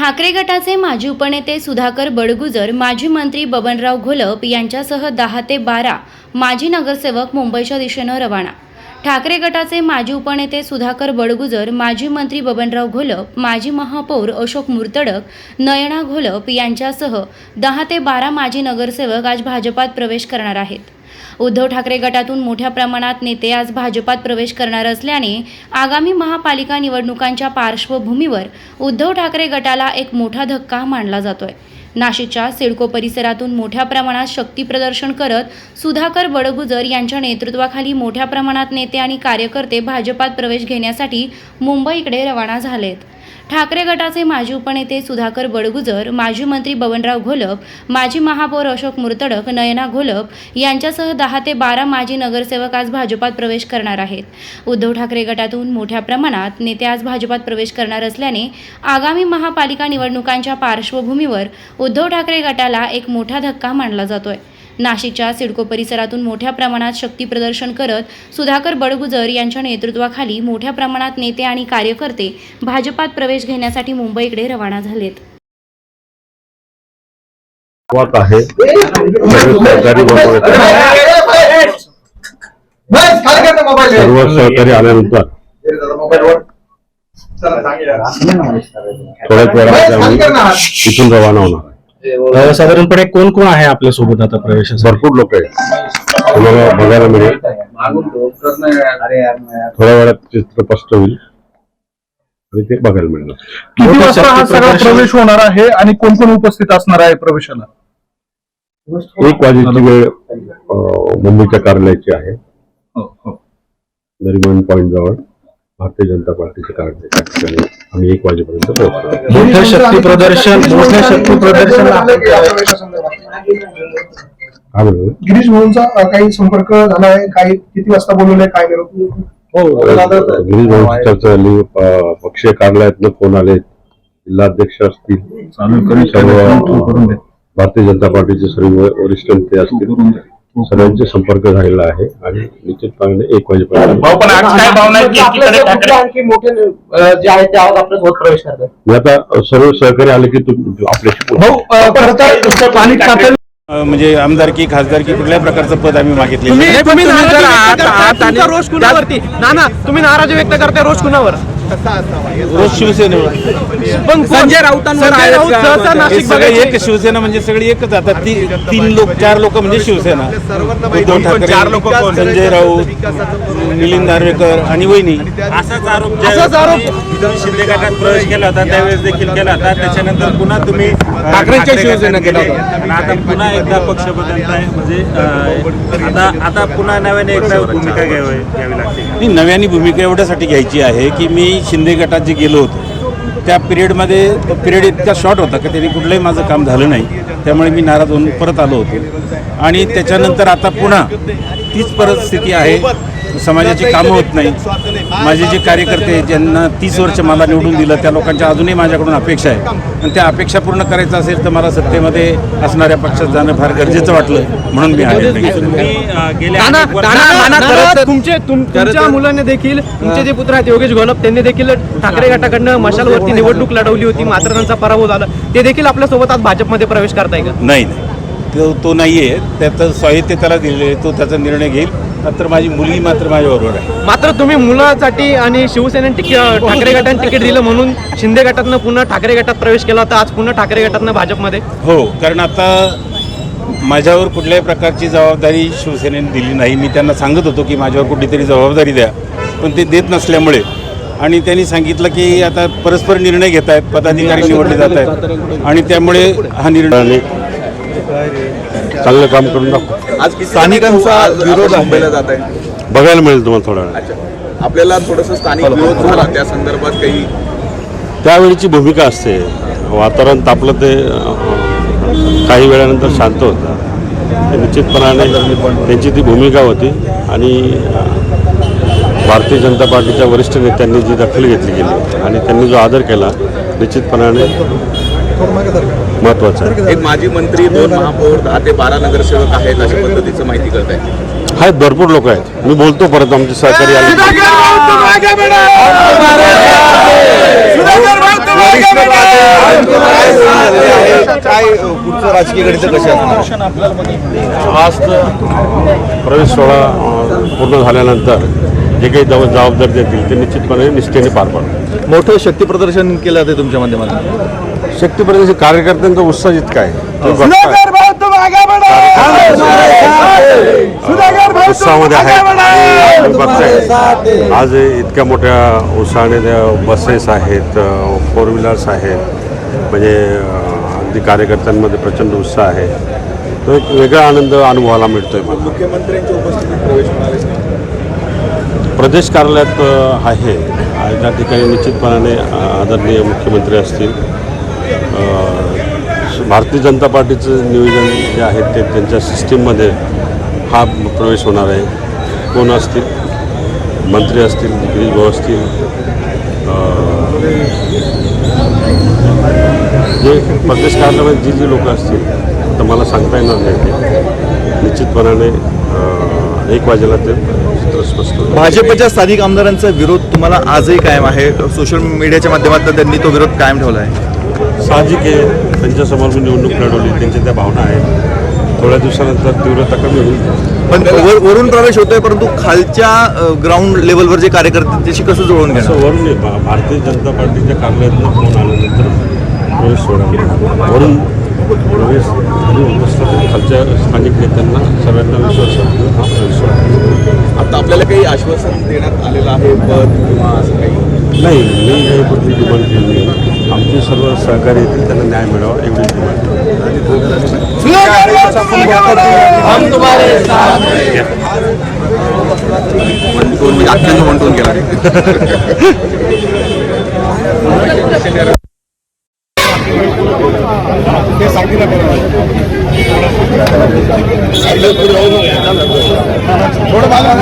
ठाकरे गटाचे माजी उपनेते सुधाकर बडगुजर माजी मंत्री बबनराव घोलप यांच्यासह दहा ते बारा माजी नगरसेवक मुंबईच्या दिशेनं रवाना. ठाकरे गटाचे माजी उपनेते सुधाकर बडगुजर माजी मंत्री बबनराव घोलप माजी महापौर अशोक मुर्तडक नयना घोलप यांच्यासह दहा ते बारा माजी नगरसेवक आज भाजपात प्रवेश करणार आहेत. उद्धव ठाकरे गटातून मोठ्या प्रमाणात नेते आज भाजपात प्रवेश करणार असल्याने आगामी महापालिका निवडणुकांच्या पार्श्वभूमीवर उद्धव ठाकरे गटाला एक मोठा धक्का मानला जातोय. नाशिकच्या सिडको परिसरातून मोठ्या प्रमाणात शक्ती प्रदर्शन करत सुधाकर बडगुजर यांच्या नेतृत्वाखाली मोठ्या प्रमाणात नेते आणि कार्यकर्ते भाजपात प्रवेश घेण्यासाठी मुंबईकडे रवाना झालेत. ठाकरे गटाचे माजी उपनेते सुधाकर बडगुजर माजी मंत्री बबनराव घोलप माजी महापौर अशोक मुर्तडक नयना घोलप यांच्यासह दहा ते बारा माजी नगरसेवक आज भाजपात प्रवेश करणार आहेत. उद्धव ठाकरे गटातून मोठ्या प्रमाणात नेते आज भाजपात प्रवेश करणार असल्याने आगामी महापालिका निवडणुकांच्या पार्श्वभूमीवर उद्धव ठाकरे गटाला एक मोठा धक्का मानला जातोय. नाशिकच्या सिडको परिसरातून मोठ्या प्रमाणात शक्ती प्रदर्शन करत सुधाकर बडगुजर यांच्या नेतृत्वाखाली मोठ्या प्रमाणात नेते आणि कार्यकर्ते भाजपात प्रवेश घेण्यासाठी मुंबईकडे रवाना झालेत. आहे. सर्व सहकारी आल्यानंतर. थोड्याच इथून रवाना होणार. अ, साधारणपणे कोण कोण आहे आपल्यासोबत आता प्रवेशासाठी? भरपूर लोक आहेत. तुम्हाला बघायला मिळेल. थोड्या वेळात चित्र स्पष्ट होईल. आणि ते बघायला मिळणार. किती वाजता हा सगळा प्रवेश होणार आहे आणि कोण कोण उपस्थित असणार आहे प्रवेशाला? एक वाजेची वेळ अं, मुंबईच्या कार्यालयाची आहे. हो, हो. नरिमन पॉईंट जवळ. भारतीय जनता पार्टीचे ठिकाणी आम्ही एक वाजेपर्यंत पोहोचतो मोठं शक्ती प्रदर्शन मोठ्या शक्ती प्रदर्शन काय गिरीश भाऊंचा काही संपर्क झाला आहे काही किती वाजता बोलवलंय? काय हो. गिरीश भाऊंची चर्चा झाली पक्षीय कार्यालयातनं फोन आले जिल्हाध्यक्ष असतील. सर्व. भारतीय जनता पार्टीचे सर्व वरिष्ठ नेते असतील. सर्वांचे संपर्क झालेला आहे आणि निश्चितपणे एक वाजेपर्यंत भाऊ पण आज काय भावना आहे की एकीकडे ठाकरे आणखी मोठे अ, जे आहेत ते आहोत आपल्यासोबत प्रवेश करतात. मी आता सर्व सहकारी आले की तुम आपल्याशी बोलू. भाऊ अ, खरं तर स्थानिक पातळी म्हणजे आमदारकी खासदारकी कुठल्याही प्रकारचं पद आम्ही मागितले तुम्ही तुम्ही नाराजी व्यक्त करताय, तुमचा रोष कुणावरती? ना ना तुम्ही नाराजी व्यक्त करताय रोष कुणावर? रोज शिवसेनेवर. पण संजय राऊतांवर संजय राऊत सहसा हे नाशिक सगळे एक शिवसेना म्हणजे सगळे एकच आता ती तीन लोक चार लोक म्हणजे शिवसेना. उद्धव ठाकरे संजय राऊत मिलिंद नार्वेकर आणि वहिनी. असाच आरोप असाच आरोप. शिंदे गटात प्रवेश केला होता त्यावेळेस देखील केला होता. त्याच्यानंतर पुन्हा तुम्ही ठाकरेंच्या शिवसेना केला. आणि आता पुन्हा एकदा पक्ष बदलताय म्हणजे अं, आता आता पुन्हा नव्याने एकदा भूमिका घ्यावी घ्यावी लागते नाही नव्याने भूमिका एवढ्यासाठी घ्यायची आहे की मी शिंदे गटात जे गेलो होतो त्या पिरियडमध्ये तो पिरियड इतका शॉर्ट होता की त्यांनी कुठलंही माझं काम झालं नाही. त्यामुळे मी नाराज होऊन परत आलो होतो. आणि त्याच्यानंतर आता पुन्हा तीच परिस्थिती आहे. समाजाची कामं होत नाही. माझे जे कार्यकर्ते ज्यांना तीस वर्ष मला निवडून दिलं त्या लोकांच्या अजूनही माझ्याकडून अपेक्षा आहे आणि त्या अपेक्षा पूर्ण करायचं असेल तर मला सत्तेमध्ये असणाऱ्या पक्षात जाणं फार गरजेचं वाटलं म्हणून मी नाना, तुमचे तुम- तुमच्या मुलांनी देखील तुमचे जे पुत्र आहेत योगेश घोलप त्यांनी देखील ठाकरे गटाकडनं मशालवरती निवडणूक लढवली होती मात्र त्यांचा पराभव झाला. ते देखील आपल्यासोबत आज भाजपमध्ये प्रवेश करताय का? नाही नाही. तो तो नाही आहे त्याचं साहित्य त्याला दिलेलं आहे. तो त्याचा निर्णय घेईल. मात्र माझी मुलगी मात्र माझ्याबरोबर आहे. मात्र तुम्ही मुलासाठी आणि शिवसेनेने तिकीट ठाकरे गटाने तिकीट दिलं म्हणून शिंदे गटातनं पुन्हा ठाकरे गटात प्रवेश केला होता. आज पुन्हा ठाकरे गटातनं भाजपमध्ये. हो कारण आता माझ्यावर कुठल्याही प्रकारची जबाबदारी शिवसेनेने दिली नाही. मी त्यांना सांगत होतो की माझ्यावर कुठली तरी जबाबदारी द्या. पण ते देत नसल्यामुळे. आणि त्यांनी सांगितलं की आता परस्पर निर्णय घेत आहेत पदाधिकारी निवडले जात आहेत आणि त्यामुळे हा निर्णय चांगलं काम करून दाखव. आज स्थानिकांचा विरोध मुंबईला जात आहे बघायला मिळेल तुम्हाला थोड्या वेळात आपल्याला थोडस स्थानिक विरोध झाला त्या संदर्भात काही? त्यावेळीची भूमिका असते. वातावरण तापलं ते अं, काही वेळानंतर शांत होतं. ते निश्चितपणाने त्यांची ती भूमिका होती. आणि अं, भारतीय जनता पार्टीच्या वरिष्ठ नेत्यांनी जी दखल घेतली गेली आणि त्यांनी जो आदर केला निश्चितपणाने महत्त्वाचा आहे. एक माजी मंत्री दोन महापौर दहा ते बारा नगरसेवक आहेत अशा पद्धतीचं माहिती करत आहे आहेत भरपूर लोक आहेत. मी बोलतो परत आमचे सहकारी आले. काय पुढचं राजकीय गणित कसे असणार? आज तर प्रवेश सोहळा पूर्ण झाल्यानंतर जे काही जबाब जबाबदारी देतील ते निश्चितपणे निष्ठेने पार पाडतील. मोठं शक्ती प्रदर्शन केलं जाते तुमच्या माध्यमातून. शक्तीप्रदेश कार्यकर्त्यांचा उत्साह इतका आहे बघताय. उत्साहामध्ये आहे. बघताय. आज इतक्या मोठ्या उत्साहाने त्या बसेस आहेत फोर व्हीलर्स आहेत. म्हणजे अगदी कार्यकर्त्यांमध्ये प्रचंड उत्साह आहे. तो एक वेगळा आनंद अनुभवायला मिळतोय मला. मुख्यमंत्र्यांच्या उपस्थितीत प्रवेश होणार आहे प्रदेश कार्यालयात आहे. त्या ठिकाणी निश्चितपणाने आदरणीय मुख्यमंत्री असतील. भारतीय जनता पार्टीचं नियोजन जे आहे ते त्यांच्या सिस्टीममध्ये हा प्रवेश होणार आहे. कोण असतील? मंत्री असतील गिरीश भाऊ असतील जे प्रदेश कार्यालयामध्ये जी जी लोक असतील तर मला सांगता येणार नाही ते. निश्चितपणाने एक वाजेला ते चित्र स्पष्ट भाजपच्या स्थानिक आमदारांचा विरोध तुम्हाला आजही कायम आहे? सोशल मीडियाच्या माध्यमातून त्यांनी तो विरोध कायम ठेवला आहे. साहजिक आहे. त्यांच्यासमोर मी निवडणूक लढवली. त्यांच्या त्या भावना आहेत थोड्या दिवसानंतर तीव्रता कमी होईल. पण वर, वरून प्रवेश होतोय परंतु खालच्या ग्राउंड लेवलवर जे कार्यकर्ते आहेत, त्याशी कसं जुळवून घेणार? असं वरून नाही. भा- भारतीय जनता पार्टीच्या कार्यालयातनं फोन आल्यानंतर प्रवेश सोडा. वरून प्रवेश आणि उपस्थित खालच्या स्थानिक नेत्यांना सगळ्यांना विश्वास वाटतो हा प्रवेश सोडा. आता आपल्याला काही आश्वासन देण्यात आलेलं आहे पद किंवा असं काही? नाही मी काही कुठली डिमांड केली नाही. आमचे सर्व सहकारी येतील त्यांना न्याय मिळावा म्हणजे अत्यंत म्हणून गेला थोडं बाजूला